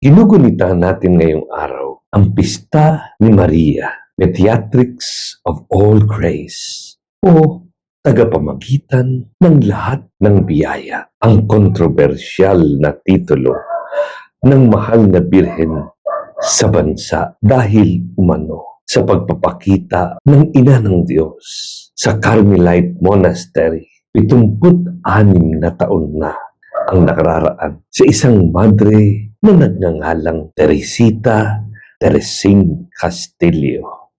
Ginugunita natin ngayong araw ang pista ni Maria, Mediatrix of All Grace o tagapamagitan ng lahat ng biyaya. Ang kontrobersyal na titulo ng mahal na birhen sa bansa dahil umano sa pagpapakita ng ina ng Diyos sa Carmelite Monastery. 76 na taon na ang nakararaan sa isang madre na nagngangalang Teresita Teresing Castillo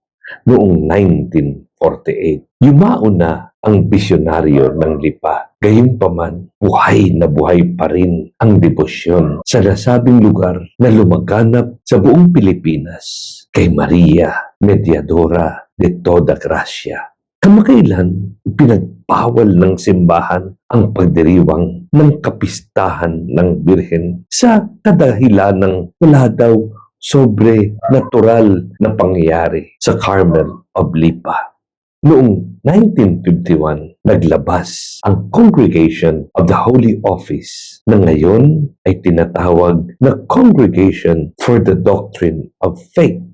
noong 1948. Yumao na ang bisyonaryo ng lipa. Gayunpaman, buhay na buhay pa rin ang debosyon sa nasabing lugar na lumaganap sa buong Pilipinas kay Maria Mediadora de Toda Gracia. Kamakailan, pinagpawal ng simbahan ang pagdiriwang ng kapistahan ng Birhen sa kadahilan ng wala daw sobre natural na pangyayari sa Carmel of Lipa. Noong 1951, naglabas ang Congregation of the Holy Office na ngayon ay tinatawag na Congregation for the Doctrine of Faith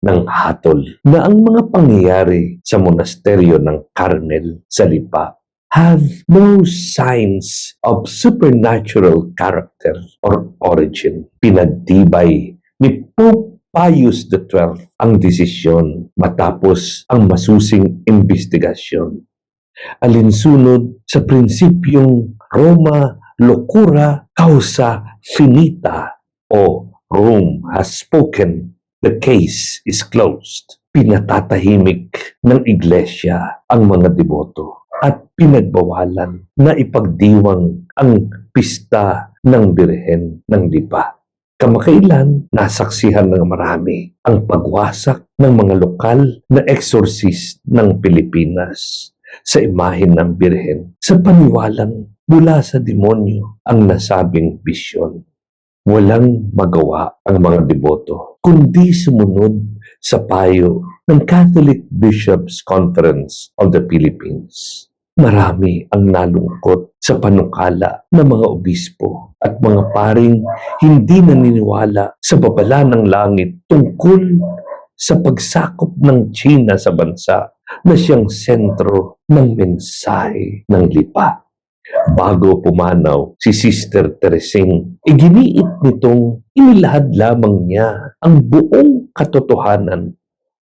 ng hatol na ang mga pangyayari sa monasteryo ng Carmel sa Lipa have no signs of supernatural character or origin. Pinagtibay ni Pope Pius XII ang desisyon matapos ang masusing investigasyon. Alinsunod sa prinsipyong Roma locura causa finita o Rome has spoken, the case is closed. Pinatatahimik ng iglesia ang mga deboto at pinagbawalan na ipagdiwang ang pista ng Birhen ng Lipa. Kamakailan, nasaksihan ng marami ang pagwasak ng mga lokal na exorcist ng Pilipinas sa imahin ng Birhen sa paniwalang mula sa demonyo ang nasabing bisyon. Walang magawa ang mga deboto kundi sumunod sa payo ng Catholic Bishops Conference of the Philippines. Marami ang nalungkot sa panukala ng mga obispo at mga paring hindi naniniwala sa babala ng langit tungkol sa pagsakop ng China sa bansa na siyang sentro ng mensahe ng lipa. Bago pumanaw si Sister Teresing, iginiit nitong inilahad lamang niya ang buong katotohanan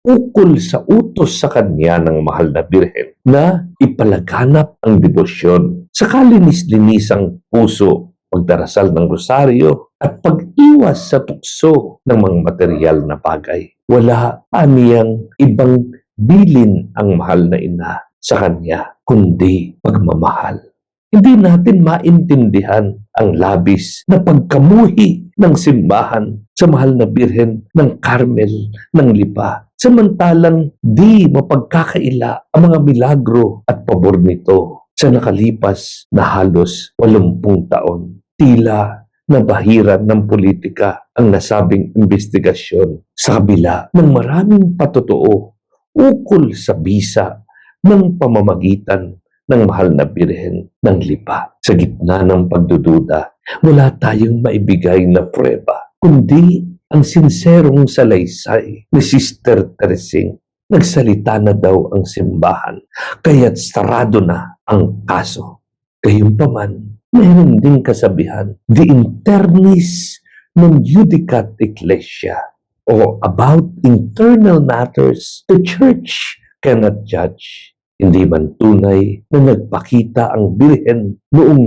ukol sa utos sa kanya ng mahal na birhen na ipalaganap ang debosyon sa kalinis-linisang puso, pagdarasal ng rosaryo at pag-iwas sa tukso ng mga material na bagay. Wala aniyang ibang bilin ang mahal na ina sa kanya, kundi pagmamahal. Hindi natin maintindihan ang labis na pagkamuhi ng simbahan sa mahal na birhen ng Carmel ng Lipa. Samantalang di mapagkakaila ang mga milagro at pabor nito sa nakalipas na halos 80 taon. Tila na bahiran ng politika ang nasabing investigasyon sa kabila ng maraming patotoo ukol sa bisa ng pamamagitan ng mahal na birhen ng lipa. Sa gitna ng pagdududa, wala tayong maibigay na prueba, kundi ang sinserong salaysay ni Sister Teresing. Nagsalita na daw ang simbahan, kaya't sarado na ang kaso. Gayunpaman, mayroon ding kasabihan, the internis non judicat ecclesia o about internal matters the church cannot judge. Hindi man tunay na nagpakita ang Birhen noong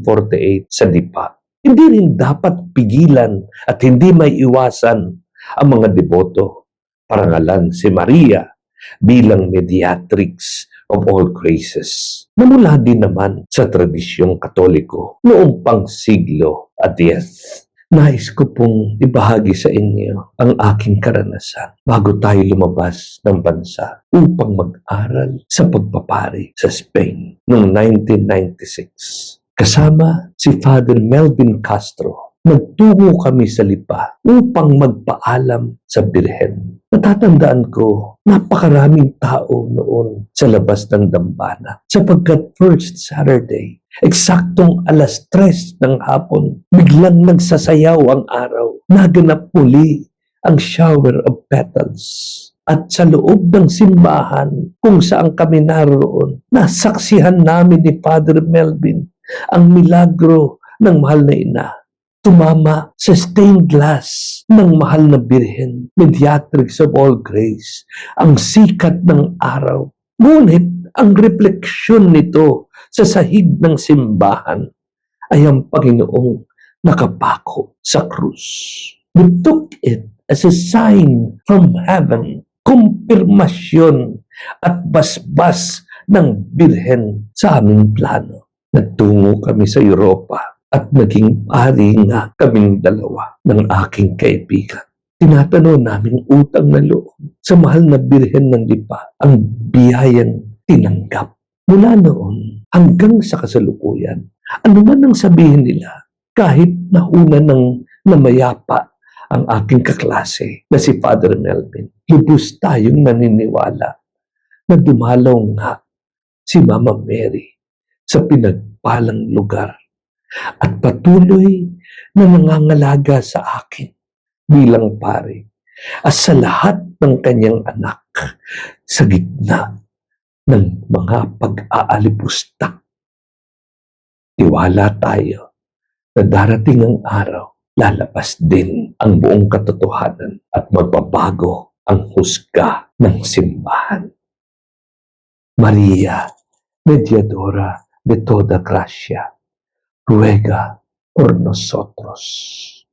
1948 sa Dipa. Hindi rin dapat pigilan at hindi may iwasan ang mga deboto. Parangalan si Maria bilang mediatrix of all graces. Namula din naman sa tradisyong katoliko noong pang siglo at Nais ko pong ibahagi sa inyo ang aking karanasan bago tayo lumabas ng bansa upang mag-aral sa pagpapari sa Spain noong 1996. Kasama si Father Melvin Castro, nagtungo kami sa Lipa upang magpaalam sa Birhen. Natatandaan ko, napakaraming tao noon sa labas ng dambana sapagkat first Saturday eksaktong alas tres ng hapon, biglang nagsasayaw ang araw. Naganap muli ang shower of petals. At sa loob ng simbahan kung saan kami naroon, nasaksihan namin ni Father Melvin ang milagro ng mahal na ina. Tumama sa stained glass ng mahal na birhen, mediatrix of all grace, ang sikat ng araw. Ngunit ang refleksyon nito sa sahig ng simbahan ay ang Panginoong nakapako sa krus. We took it as a sign from heaven, kumpirmasyon at basbas ng birhen sa aming plano. Nagtungo kami sa Europa at naging pari nga kaming dalawa ng aking kaibigan. Tinatanaw naming utang na loob sa mahal na birhen ng lipa ang biyayang tinanggap. Mula noon hanggang sa kasalukuyan, ano man ang sabihin nila, kahit nauna ng namayapa ang aking kaklase na si Father Melvin, lubos tayong naniniwala na dumalaw nga si Mama Mary sa pinagpalang lugar at patuloy na nangangalaga sa akin bilang pare at sa lahat ng kanyang anak sa gitna ng mga pag-aalipusta. Tiwala tayo na darating ang araw, lalabas din ang buong katotohanan at magbabago ang husga ng simbahan. Maria, Mediadora de toda gracia, ruega por nosotros.